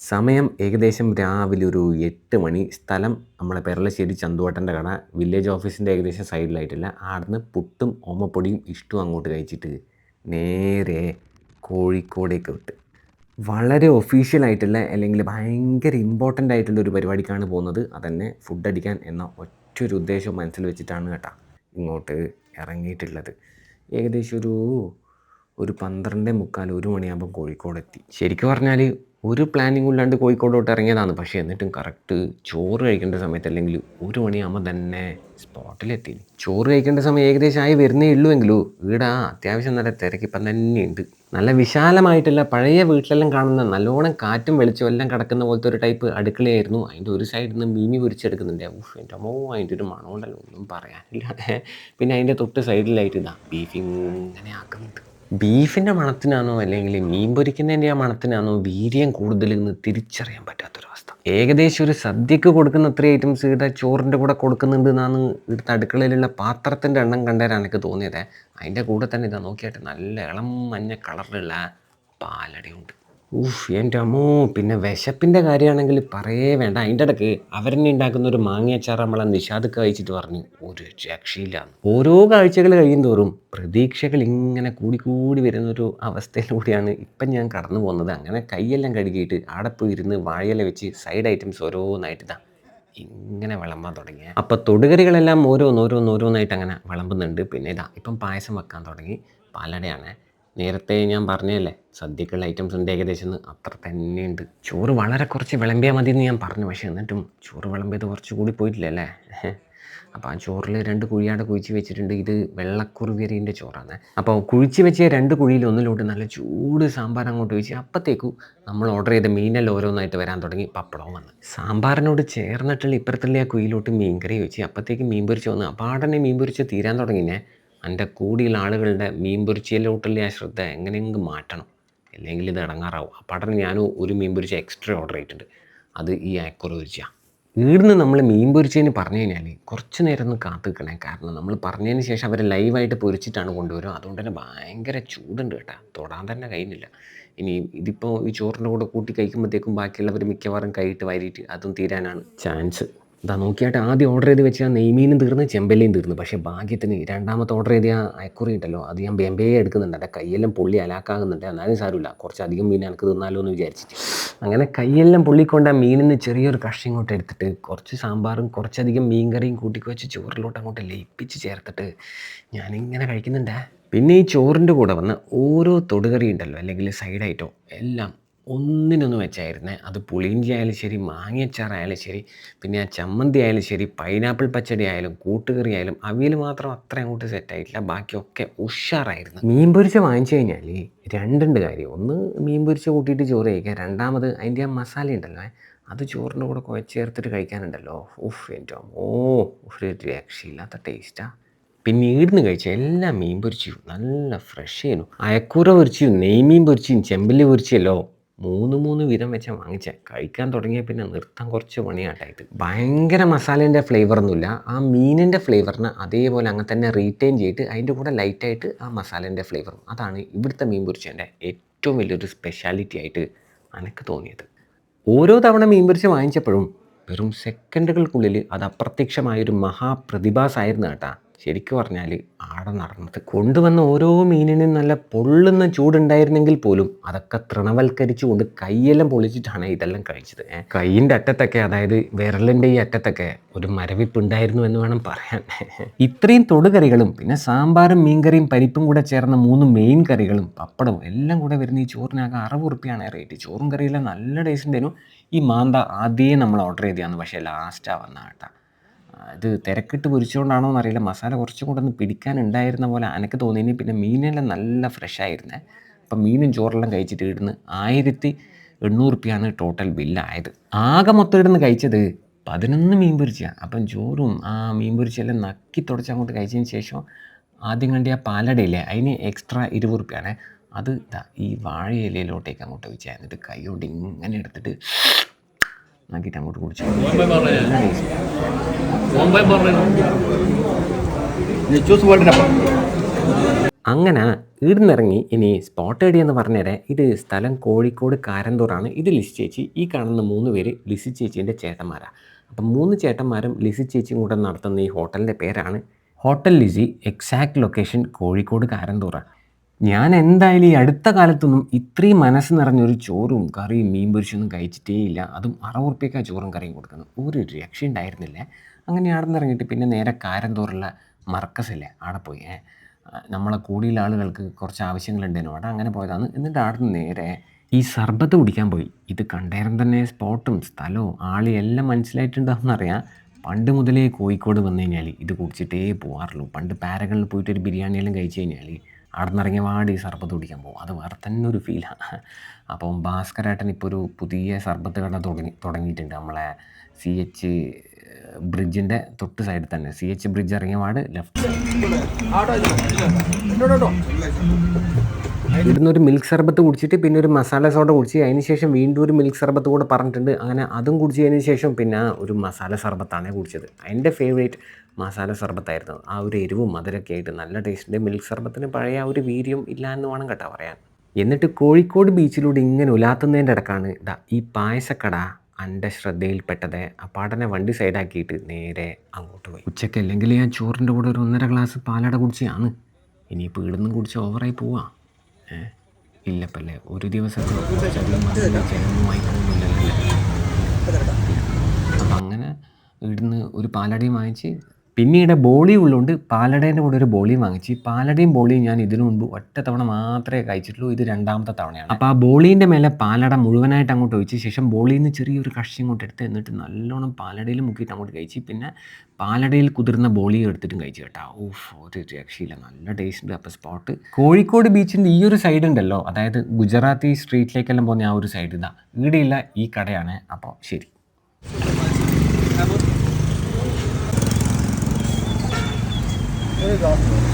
സമയം ഏകദേശം രാവിലെ ഒരു എട്ട് മണി. സ്ഥലം നമ്മളെ പെരളശ്ശേരി ചന്തുവട്ടന്റെ കട. വില്ലേജ് ഓഫീസിന്റെ ഏകദേശം സൈഡിലായിട്ടില്ല. ആടുന്ന് പുട്ടും ഓമപ്പൊടിയും ഇഷ്ടവും അങ്ങോട്ട് കഴിച്ചിട്ട് നേരെ കോഴിക്കോടേക്ക് വിട്ട്. വളരെ ഒഫീഷ്യൽ ആയിട്ടുള്ള അല്ലെങ്കിൽ ഭയങ്കര ഇമ്പോർട്ടന്റ് ആയിട്ടുള്ള ഒരു പരിപാടിക്കാണ് പോകുന്നത്. അതന്നെ ഫുഡ് അടിക്കാൻ എന്ന ഒറ്റൊരു ഉദ്ദേശം മനസ്സിൽ വെച്ചിട്ടാണ് കേട്ടോ ഇങ്ങോട്ട് ഇറങ്ങിയിട്ടുള്ളത്. ഏകദേശം ഒരു ഒരു പന്ത്രണ്ട് മുക്കാൽ ഒരു മണിയാകുമ്പോൾ കോഴിക്കോട് എത്തി ശരിക്കും പറഞ്ഞാൽ ഒരു പ്ലാനിങ് ഇല്ലാണ്ട് കോഴിക്കോടോട്ട് ഇറങ്ങിയതാണ്. പക്ഷേ എന്നിട്ടും കറക്റ്റ് ചോറ് കഴിക്കേണ്ട സമയത്ത് അല്ലെങ്കിൽ ഒരു മണിയാകുമ്പോൾ തന്നെ സ്പോട്ടിലെത്തി ചോറ് കഴിക്കേണ്ട സമയം ഏകദേശം ആയി വരുന്നേ ഉള്ളൂവെങ്കിലും ഇവിടെ അത്യാവശ്യം നല്ല തിരക്കിപ്പം തന്നെയുണ്ട്. നല്ല വിശാലമായിട്ടുള്ള പഴയ വീട്ടിലെല്ലാം കാണുന്ന നല്ലോണം കാറ്റും വെളിച്ചം എല്ലാം കിടക്കുന്ന പോലത്തെ ഒരു ടൈപ്പ് അടുക്കളയായിരുന്നു. അതിന്റെ ഒരു സൈഡിൽ നിന്ന് മീമി പൊരിച്ചെടുക്കുന്നുണ്ട്. ഊഫ് എന്റെ അമ്മോ അതിന്റെ ഒരു മണമുണ്ടല്ലോ ഒന്നും പറയാനില്ല പിന്നെ അതിന്റെ തൊട്ട് സൈഡിലായിട്ട് ഇതാ ബീഫിങ് ഇങ്ങനെ ആക്കുന്നുണ്ട്. ബീഫിന്റെ മണത്തിനാണോ അല്ലെങ്കിൽ മീൻ പൊരിക്കുന്നതിന്റെ ആ മണത്തിനാണോ വീര്യം കൂടുതൽ എന്ന് തിരിച്ചറിയാൻ പറ്റാത്തൊരവസ്ഥ. ഏകദേശം ഒരു സദ്യക്ക് കൊടുക്കുന്ന അത്ര ഐറ്റംസ് ഇവിടെ ചോറിന്റെ കൂടെ കൊടുക്കുന്നുണ്ട് എന്നാണ് ഇവിടുത്തെ അടുക്കളയിലുള്ള പാത്രത്തിന്റെ എണ്ണം കണ്ടേരാണ് എനിക്ക് തോന്നിയത്. അതിന്റെ കൂടെ തന്നെ ഇതാ നോക്കിയായിട്ട് നല്ല ഇളം മഞ്ഞ കളറിലുള്ള പാലടയുണ്ട്. ഊഫ് എന്റെ അമ്മോ. പിന്നെ വിശപ്പിന്റെ കാര്യമാണെങ്കിൽ പറയേ വേണ്ട. അതിന്റെ ഇടയ്ക്ക് അവരെന്നെ ഉണ്ടാക്കുന്ന ഒരു മാങ്ങയച്ചാർ നമ്മളെ നിഷാദ് കഴിച്ചിട്ട് പറഞ്ഞു ഒരു രക്ഷയില്ല ഓരോ കാഴ്ചകൾ കഴിയും തോറും പ്രതീക്ഷകൾ ഇങ്ങനെ കൂടിക്കൂടി കൂടി വരുന്നൊരു അവസ്ഥയിലൂടെയാണ് ഇപ്പം ഞാൻ കടന്നു പോകുന്നത്. അങ്ങനെ കൈയെല്ലാം കഴുകിയിട്ട് അവിടെ പോയി ഇരുന്ന് വാഴയില വെച്ച് സൈഡ് ഐറ്റംസ് ഓരോന്നായിട്ട് ഇതാ ഇങ്ങനെ വിളമ്പാൻ തുടങ്ങി. അപ്പോൾ തൊടുകറികളെല്ലാം ഓരോന്നോരോന്നോരോന്നായിട്ട് അങ്ങനെ വിളമ്പുന്നുണ്ട്. പിന്നെ ഇതാ ഇപ്പം പായസം വെക്കാൻ തുടങ്ങി. പാലടയാണ്. നേരത്തെ ഞാൻ പറഞ്ഞതല്ലേ സദ്യക്കുള്ള ഐറ്റംസ് ഉണ്ട് ഏകദേശം അത്ര തന്നെയുണ്ട്. ചോറ് വളരെ കുറച്ച് വിളമ്പിയാൽ മതി എന്ന് ഞാൻ പറഞ്ഞു. പക്ഷേ എന്നിട്ടും ചോറ് വിളമ്പിയത് കുറച്ച് കൂടി പോയിട്ടില്ലല്ലേ? അപ്പോൾ ആ ചോറിൽ രണ്ട് കുഴിയാടെ കുഴിച്ച് വെച്ചിട്ടുണ്ട്. ഇത് വെള്ളക്കുറുവിയറിന്റെ ചോറാണ്. അപ്പോൾ കുഴിച്ച് വെച്ച രണ്ട് കുഴിയിൽ ഒന്നിലോട്ട് നല്ല ചൂട് സാമ്പാർ അങ്ങോട്ട് വെച്ച് അപ്പോഴത്തേക്കും നമ്മൾ ഓർഡർ ചെയ്ത മീനെല്ലാം ഓരോന്നായിട്ട് വരാൻ തുടങ്ങി. പപ്പടവും വന്ന്. സാമ്പാറിനോട് ചേർന്നിട്ടുള്ള ഇപ്പുറത്തുള്ള ആ കുഴിയിലോട്ട് മീൻകറി വെച്ച് അപ്പോഴത്തേക്ക് മീൻ പൊരിച്ച് വന്ന്. അപ്പാടനെ മീൻ പൊരിച്ച് തീരാൻ തുടങ്ങിനെ എന്റെ കൂടിയുള്ള ആളുകളുടെ മീൻ പൊരിച്ചിലോട്ടുള്ള ആ ശ്രദ്ധ എങ്ങനെയെങ്കിലും മാറ്റണം. അല്ലെങ്കിൽ ഇത് ഇടങ്ങാറാവും. ആ പടം ഞാൻ ഒരു മീൻ പൊരിച്ച എക്സ്ട്രാ ഓർഡർ ചെയ്തിട്ടുണ്ട് അത് ഈ അയക്കുറ പൊരിച്ചാണ് ഈടുന്ന് നമ്മൾ മീൻ പൊരിച്ചതിന് പറഞ്ഞു കഴിഞ്ഞാൽ കുറച്ച് നേരം ഒന്ന് കാത്തു നിൽക്കണേ. കാരണം നമ്മൾ പറഞ്ഞതിന് ശേഷം അവർ ലൈവായിട്ട് പൊരിച്ചിട്ടാണ് കൊണ്ടുവരും അതുകൊണ്ട് തന്നെ ഭയങ്കര ചൂടുണ്ട് കേട്ടോ. തൊടാൻ തന്നെ കഴിയുന്നില്ല ഇനി ഇതിപ്പോൾ ഈ ചോറിന്റെ കൂടെ കൂട്ടി കഴിക്കുമ്പോഴത്തേക്കും ബാക്കിയുള്ളവർ മിക്കവാറും കൈയിട്ട് വാരിയിട്ട് അതും തീരാനാണ് ചാൻസ് ഇതാ നോക്കിയായിട്ട് ആദ്യം ഓർഡർ ചെയ്ത് വെച്ചാൽ നെയ്മീനും തീർന്ന് ചെമ്പല്ലിയും തീർന്നു. പക്ഷേ ഭാഗ്യത്തിന് രണ്ടാമത്തെ ഓർഡർ ചെയ്ത ആ അയക്കുറി ഉണ്ടല്ലോ അത് ഞാൻ ബെമ്പയെ എടുക്കുന്നുണ്ട്. എന്റെ കൈയെല്ലാം പൊള്ളി അലാക്കാകുന്നുണ്ട്. എന്നാലും സാരമില്ല കുറച്ചധികം മീൻ എനിക്ക് തിന്നാലോ എന്ന് വിചാരിച്ചിട്ട്. അങ്ങനെ കൈയെല്ലാം പൊള്ളിക്കൊണ്ട് ആ മീനിൽ നിന്ന് ചെറിയൊരു കഷ്ണം ഇങ്ങോട്ട് എടുത്തിട്ട് കുറച്ച് സാമ്പാറും കുറച്ചധികം മീൻ കറിയും കൂട്ടി വെച്ച് ചോറിലോട്ട് അങ്ങോട്ട് ലയിപ്പിച്ച് ചേർത്തിട്ട് ഞാനിങ്ങനെ കഴിക്കുന്നുണ്ടേ. പിന്നെ ഈ ചോറിന്റെ കൂടെ വന്ന് ഓരോ തൊടുകറി ഉണ്ടല്ലോ അല്ലെങ്കിൽ സൈഡായിട്ടോ എല്ലാം ഒന്നിനൊന്ന് വെച്ചായിരുന്നേ. അത് പുളിയിഞ്ചി ആയാലും ശരി മാങ്ങയച്ചാറായാലും ശരി പിന്നെ ആ ചമ്മന്തി ആയാലും ശരി പൈനാപ്പിൾ പച്ചടി ആയാലും കൂട്ടുകറി ആയാലും അവിയൽ മാത്രം അത്ര അങ്ങോട്ട് സെറ്റായിട്ടില്ല ബാക്കിയൊക്കെ ഉഷാറായിരുന്നു. മീൻ പൊരിച്ച വാങ്ങിച്ചു കഴിഞ്ഞാൽ രണ്ടുണ്ട് കാര്യം. ഒന്ന് മീൻ പൊരിച്ച കൂട്ടിയിട്ട് ചോറ് കഴിക്കുക രണ്ടാമത് അതിന്റെ ആ മസാല ഉണ്ടല്ലോ അത് ചോറിന്റെ കൂടെ കുഴച്ച് ചേർത്തിട്ട് കഴിക്കാനുണ്ടല്ലോ. ഉഫ് എന്റെ ഓ ഒരു രക്ഷയില്ലാത്ത ടേസ്റ്റാണ് പിന്നെ ഈടുന്ന് കഴിച്ച എല്ലാ മീൻ പൊരിച്ചും നല്ല ഫ്രഷ് ചെയ്യുന്നു അയക്കൂറ പൊരിച്ചും നെയ്മീൻ പൊരിച്ചും ചെമ്പല്ലി പൊരിച്ചല്ലോ മൂന്ന് മൂന്ന് വിധം വെച്ചാൽ വാങ്ങിച്ചേ. കഴിക്കാൻ തുടങ്ങിയ പിന്നെ നിർത്താൻ കുറച്ച് പണിയാട്ടായിട്ട് ഭയങ്കര മസാലേന്റെ ഫ്ലേവറൊന്നുമില്ല ആ മീനിന്റെ ഫ്ലേവറിന് അതേപോലെ അങ്ങനെ തന്നെ റീറ്റെയിൻ ചെയ്തിട്ട് അതിന്റെ കൂടെ ലൈറ്റായിട്ട് ആ മസാലേന്റെ ഫ്ലേവറും അതാണ് ഇവിടുത്തെ മീൻ പൊരിച്ചതിന്റെ ഏറ്റവും വലിയൊരു സ്പെഷ്യാലിറ്റി ആയിട്ട് എനിക്ക് തോന്നിയത്. ഓരോ തവണ മീൻ പൊരിച്ച് വാങ്ങിച്ചപ്പോഴും വെറും സെക്കൻഡുകൾക്കുള്ളിൽ അത് അപ്രത്യക്ഷമായൊരു മഹാപ്രതിഭാസായിരുന്നു കേട്ടാ. ശരിക്കും പറഞ്ഞാൽ ആടെ നടന്നത് കൊണ്ടുവന്ന ഓരോ മീനിനും നല്ല പൊള്ളുന്ന ചൂടുണ്ടായിരുന്നെങ്കിൽ പോലും അതൊക്കെ തൃണവൽക്കരിച്ചുകൊണ്ട് കൈയെല്ലാം പൊളിച്ചിട്ടാണ് ഇതെല്ലാം കഴിച്ചത്. കൈയിന്റെ അറ്റത്തൊക്കെ അതായത് വിരലിന്റെ ഈ അറ്റത്തൊക്കെ ഒരു മരവിപ്പ് ഉണ്ടായിരുന്നു എന്ന് വേണം പറയാൻ. ഇത്രയും തൊടുകറികളും പിന്നെ സാമ്പാറും മീൻകറിയും പരിപ്പും കൂടെ ചേർന്ന മൂന്ന് മെയിൻ കറികളും പപ്പടവും എല്ലാം കൂടെ വരുന്ന ഈ ചോറിനാകെ അറുപത് ഉറുപ്പിയാണ് റേറ്റ് ചോറും കറിയെല്ലാം നല്ല ടേസ്റ്റ് ഉണ്ടായിരുന്നു ഈ മാന്ത ആദ്യമേ നമ്മൾ ഓർഡർ ചെയ്തതാണ് പക്ഷേ ലാസ്റ്റാണ് വന്ന കേട്ടോ ഇത് തിരക്കിട്ട് പൊരിച്ചുകൊണ്ടാണോ എന്നറിയില്ല. മസാല കുറച്ചും കൂടെ ഒന്ന് പിടിക്കാനുണ്ടായിരുന്ന പോലെ എനിക്ക് തോന്നി ഇനി പിന്നെ മീനെല്ലാം നല്ല ഫ്രഷ് ആയിരുന്നു. അപ്പം മീനും ചോറെല്ലാം കഴിച്ചിട്ട് ഇടുന്ന് ആയിരത്തി എണ്ണൂറ് റുപ്യാണ് ടോട്ടൽ ബില്ലായത് ആകെ മൊത്തം ഇടുന്ന് കഴിച്ചത് പതിനൊന്ന് മീൻ പൊരിച്ചാണ് അപ്പം ചോറും ആ മീൻ പൊരിച്ചെല്ലാം നക്കി തുടച്ച് അങ്ങോട്ട് കഴിച്ചതിന് ശേഷം ആദ്യം കണ്ടിയ പാലടയില്ലേ അതിന് എക്സ്ട്രാ ഇരുപത് റുപ്യാണ്. അത് ഈ വാഴയിലയിലോട്ടേക്ക് അങ്ങോട്ട് വെച്ചാൽ എന്നിട്ട് കൈ കൊണ്ട് ഇങ്ങനെ എടുത്തിട്ട് ആക്കിയിട്ട് അങ്ങോട്ട് കുടിച്ചു. അങ്ങനെ ഇടുന്നിറങ്ങി ഇനി സ്പോട്ട് ഐഡി എന്ന് പറഞ്ഞേരെ ഇത് സ്ഥലം കോഴിക്കോട് കാരന്തൂറാണ്. ഇത് ലിസി ചേച്ചി. ഈ കാണുന്ന മൂന്ന് പേര് ലിസി ചേച്ചീന്റെ ചേട്ടന്മാരാണ് അപ്പം മൂന്ന് ചേട്ടന്മാരും ലിസി ചേച്ചിയും കൂടെ നടത്തുന്ന ഈ ഹോട്ടലിന്റെ പേരാണ്. Hotel Lizzy exact location Kozhikode കാരന്തൂറാണ്. ഞാൻ എന്തായാലും ഈ അടുത്ത കാലത്തൊന്നും ഇത്രയും മനസ്സ് നിറഞ്ഞൊരു ചോറും കറിയും മീൻ പൊരിച്ചൊന്നും കഴിച്ചിട്ടേ ഇല്ല അതും അറുപത് ഉറുപ്പ്യക്കാണ് ചോറും കറിയും കൊടുക്കുന്നു. ഒരു രക്ഷ ഉണ്ടായിരുന്നില്ല. അങ്ങനെ ഇറങ്ങിയിട്ട് പിന്നെ നേരെ കാരന്തോറുള്ള മർക്കസില്ലേ അവിടെ പോയി. നമ്മളെ കൂടിയുള്ള ആളുകൾക്ക് കുറച്ച് ആവശ്യങ്ങളുണ്ടായിരുന്നു അവിടെ അങ്ങനെ പോയതാണ്. എന്നിട്ട് അവിടെ നേരെ ഈ സർബത്ത് കുടിക്കാൻ പോയി. ഇത് കണ്ടേരം തന്നെ സ്പോട്ടും സ്ഥലവും ആളി എല്ലാം മനസ്സിലായിട്ടുണ്ടാകുമെന്നറിയാം പണ്ട് മുതലേ കോഴിക്കോട് വന്നു കഴിഞ്ഞാൽ ഇത് കുടിച്ചിട്ടേ പോകാറുള്ളൂ പണ്ട് പാരകളിൽ പോയിട്ട് ഒരു ബിരിയാണിയെല്ലാം കഴിച്ചു കഴിഞ്ഞാൽ അവിടെ നിന്നിറങ്ങിയ വാടി സർബത്ത് കുടിക്കാൻ പോകും. അത് വേറെ തന്നെ ഒരു ഫീലാണ് അപ്പം ഭാസ്കരേട്ടൻ ഇപ്പോൾ ഒരു പുതിയ സർബത്ത് കട തുടങ്ങി തുടങ്ങിയിട്ടുണ്ട്. നമ്മളെ സി എച്ച് ബ്രിഡ്ജിന്റെ തൊട്ട് സൈഡിൽ തന്നെ. സി എച്ച് ബ്രിഡ്ജ് ഇറങ്ങിയ വാട് ലെഫ്റ്റ് ഇവിടുന്ന് ഒരു മിൽക്ക് സർബത്ത് കുടിച്ചിട്ട് പിന്നെ ഒരു മസാല സോഡ കുടിച്ച് അതിന് ശേഷം വീണ്ടും ഒരു മിൽക്ക് സർബത്ത് കൂടെ പറഞ്ഞിട്ടുണ്ട്. അങ്ങനെ അതും കുടിച്ചതിന് ശേഷം പിന്നെ ഒരു മസാല സർബത്താണ് കുടിച്ചത്. എന്റെ ഫേവറേറ്റ് മസാല സർബത്തായിരുന്നു. ആ ഒരു എരിവും മധുരമൊക്കെ ആയിട്ട് നല്ല ടേസ്റ്റിന്റെ മിൽക്ക് സർബത്തിന് പഴയ ഒരു വീര്യം ഇല്ല എന്ന് വേണം കേട്ടോ പറയാൻ. എന്നിട്ട് കോഴിക്കോട് ബീച്ചിലൂടെ ഇങ്ങനെ ഉലാത്തുന്നതിന്റെ ഇടക്കാണ് ഇതാ ഈ പായസക്കട എന്റെ ശ്രദ്ധയിൽപ്പെട്ടത്. അപ്പാടനെ വണ്ടി സൈഡാക്കിയിട്ട് നേരെ അങ്ങോട്ട് പോയി. ഉച്ചയ്ക്ക് അല്ലെങ്കിൽ ഞാൻ ചോറിന്റെ കൂടെ ഒരു ഒന്നര ഗ്ലാസ് പാലട കുടിച്ചാണ് ഇനിയിപ്പോൾ ഇവിടുന്ന് കുടിച്ച് ഓവറായി പോവാ. ഇല്ലപ്പല്ലേ? ഒരു ദിവസത്തെ കുറച്ചധികം ചിലവ് വാങ്ങിക്കണമെന്നില്ലല്ലേ അപ്പം അങ്ങനെ ഇവിടുന്ന് ഒരു പാലടയും വാങ്ങിച്ച് പിന്നീട് ബോളി ഉള്ളതുകൊണ്ട് പാലടേന്റെ കൂടെ ഒരു ബോളി വാങ്ങിച്ച്. പാലടയും ബോളിയും ഞാൻ ഇതിനു മുൻപ് ഒറ്റ തവണ മാത്രമേ കഴിച്ചിട്ടുള്ളൂ. ഇത് രണ്ടാമത്തെ തവണയാണ്. അപ്പോൾ ആ ബോളീന്റെ മേലെ പാലട മുഴുവനായിട്ട് അങ്ങോട്ട് ഒഴിച്ച് ശേഷം ബോളിയിൽ നിന്ന് ചെറിയൊരു കഷി ഇങ്ങോട്ട് എടുത്ത് എന്നിട്ട് നല്ലോണം പാലടയിൽ മുക്കിയിട്ട് അങ്ങോട്ട് കഴിച്ച്. പിന്നെ പാലടയിൽ കുതിർന്ന ബോളിയും എടുത്തിട്ടും കഴിച്ചു കേട്ടോ. ഓഫ് ഒരു രക്ഷയില്ല. നല്ല ടേസ്റ്റ് ഉണ്ട്. അപ്പോൾ സ്പോട്ട് കോഴിക്കോട് ബീച്ചിന്റെ ഈ ഒരു സൈഡ് ഉണ്ടല്ലോ. അതായത് ഗുജറാത്തി സ്ട്രീറ്റിലേക്കെല്ലാം പോകുന്ന ആ ഒരു സൈഡ് ഇതാ. ഇവിടെയില്ല ഈ കടയാണ്. അപ്പോൾ ശരി. Evet abi.